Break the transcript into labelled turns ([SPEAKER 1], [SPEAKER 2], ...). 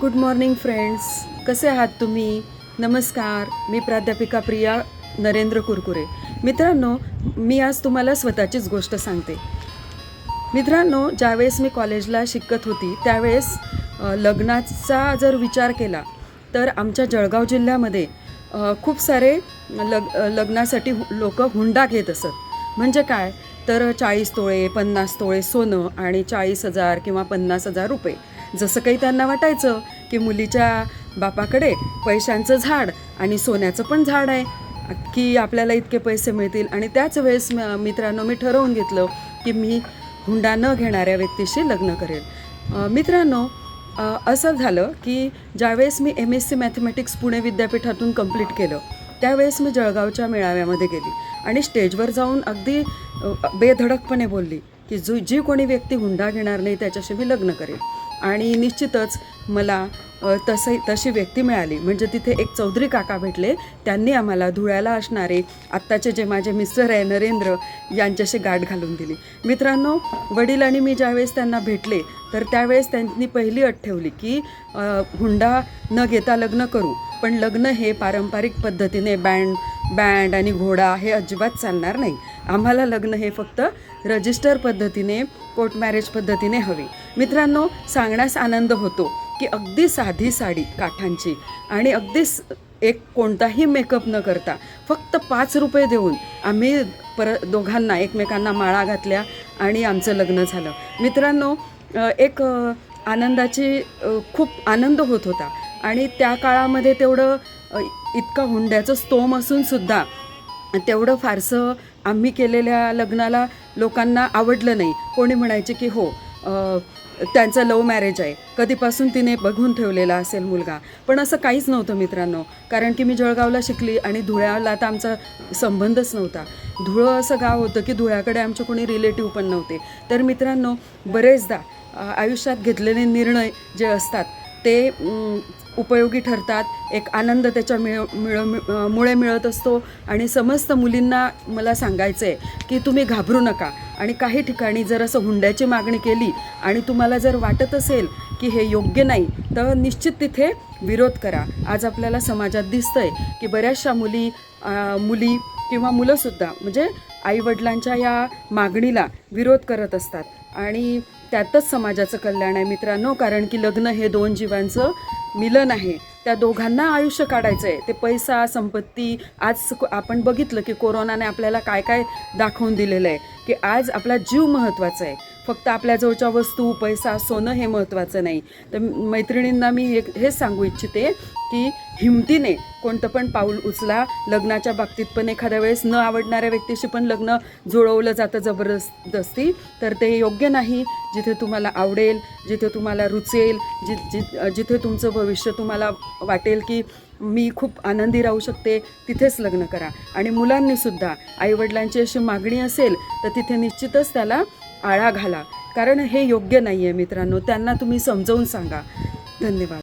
[SPEAKER 1] Good morning friends कसे आहात तुम्ही? नमस्कार. मी प्राध्यापिका प्रिया नरेंद्र कुरकुरे. मित्रांनो मी आज तुम्हाला स्वतःचीच गोष्ट सांगते. मित्रांनो ज्यावेळेस मी कॉलेजला शिकत होती त्यावेळेस लग्नाचा जर विचार केला तर आमच्या जळगाव जिल्ह्यामध्ये खूप सारे लग लग्नासाठी लोक हुंडा घेत असत. म्हणजे काय? तर चाळीस तोळे पन्नास तोळे सोनं आणि चाळीस हजार किंवा पन्नास हजार रुपये. जसं काही त्यांना वाटायचं की मुलीच्या बापाकडे पैशांचं झाड आणि सोन्याचं पण झाड आहे. की आपल्याला इतके पैसे मिळतील. आणि त्याच वेळेस मित्रांनो मी ठरवून घेतलं की मी हुंडा न घेणाऱ्या व्यक्तीशी लग्न करेल. मित्रांनो असं झालं की ज्यावेळेस मी M S C mathematics Pune विद्यापीठातून कंप्लीट केलं त्यावेळेस मी जळगावच्या मेळाव्यामध्ये गेली. आणि स्टेजवर जाऊन अगदी बेधडकपणे बोलली की जो जी कोणी व्यक्ती हुंडा घेणार नाही त्याच्याशी मी लग्न करेल. आणि निश्चितच मला अ, तसं तशी व्यक्ती मिळाली. म्हणजे तिथे एक चौधरी काका भेटले. त्यांनी आम्हाला धुळ्याला असणारे आत्ताचे जे माझे मिस्टर आहे नरेंद्र यांच्याशी गाठ घालून दिली. मित्रांनो वडील आणि मी ज्यावेळेस त्यांना भेटले तर त्यावेळेस त्यांनी पहिली अट ठेवली की हुंडा न घेता लग्न करू. पण लग्न हे पारंपरिक पद्धतीने बँड बँड आणि घोडा हे अजिबात चालणार नाही. आम्हाला लग्न हे फक्त रजिस्टर पद्धतीने कोर्ट मॅरेज पद्धतीने हवे. मित्रांनो सांगण्यास आनंद होतो की अगदी साधी साडी काठांची आणि अगदी एक कोणताही मेकअप न करता फक्त पाच रुपये देऊन आम्ही पर दोघांना एकमेकांना माळा घातल्या आणि आमचं लग्न झालं. मित्रांनो एक आनंदाची खूप आनंद होत होता. आणि त्या काळामध्ये तेवढं इतका हुंड्याचं स्तोम असूनसुद्धा तेवढं फारसं आम्ही केलेल्या लग्नाला लोकांना आवडलं नाही. कोणी म्हणायचे की हो त्यांचं लव्ह मॅरेज आहे. कधीपासून तिने बघून ठेवलेला असेल मुलगा. पण असं काहीच नव्हतं मित्रांनो. कारण की मी जळगावला शिकली आणि धुळ्याला तर आमचा संबंधच नव्हता. धुळं असं गाव होतं की धुळ्याकडे आमचे कोणी रिलेटिव्ह पण नव्हते. तर मित्रांनो बरेचदा आयुष्यात घेतलेले निर्णय जे असतात ते उपयोगी ठरतात. एक आनंद त्याच्या मिळ मिळ मुळे मिळत असतो. आणि समस्त मुलींना मला सांगायचं आहे की तुम्ही घाबरू नका. आणि काही ठिकाणी जर असं हुंड्याची मागणी केली आणि तुम्हाला जर वाटत असेल की हे योग्य नाही तर निश्चित तिथे विरोध करा. आज आपल्याला समाजात दिसतं आहे की बऱ्याचशा मुली मुली किंवा मुलंसुद्धा म्हणजे आईवडिलांच्या या मागणीला विरोध करत असतात. आणि त्यातच समाजाचं कल्याण आहे मित्रांनो कारण की लग्न हे दोन जीवांचं मिलन आहे. त्या दोघांना आयुष्य काढायचं आहे ते पैसा संपत्ती आज आपण बघितलं की कोरोनाने आपल्याला काय काय दाखवून दिलेलं आहे की आज आपला जीव महत्त्वाचा आहे. फक्त आपल्याजवळच्या वस्तू पैसा सोनं हे महत्त्वाचं नाही. तर मैत्रिणींना मी हे हेच सांगू इच्छिते की हिमतीने कोणतं पण पाऊल उचला लग्नाच्या बाबतीत पण एखाद्या वेळेस न आवडणाऱ्या व्यक्तीशी पण लग्न जुळवलं जातं जबरदस्ती तर ते योग्य नाही. जिथे तुम्हाला आवडेल जिथे तुम्हाला रुचेल जि जि जिथे तुमचं भविष्य तुम्हाला वाटेल की मी खूप आनंदी राहू शकते तिथेच लग्न करा. आणि मुलांनीसुद्धा आईवडिलांची अशी मागणी असेल तर तिथे निश्चितच त्याला आळा घाला कारण हे योग्य नाही आहे मित्रांनो. त्यांना तुम्ही समजावून सांगा. धन्यवाद.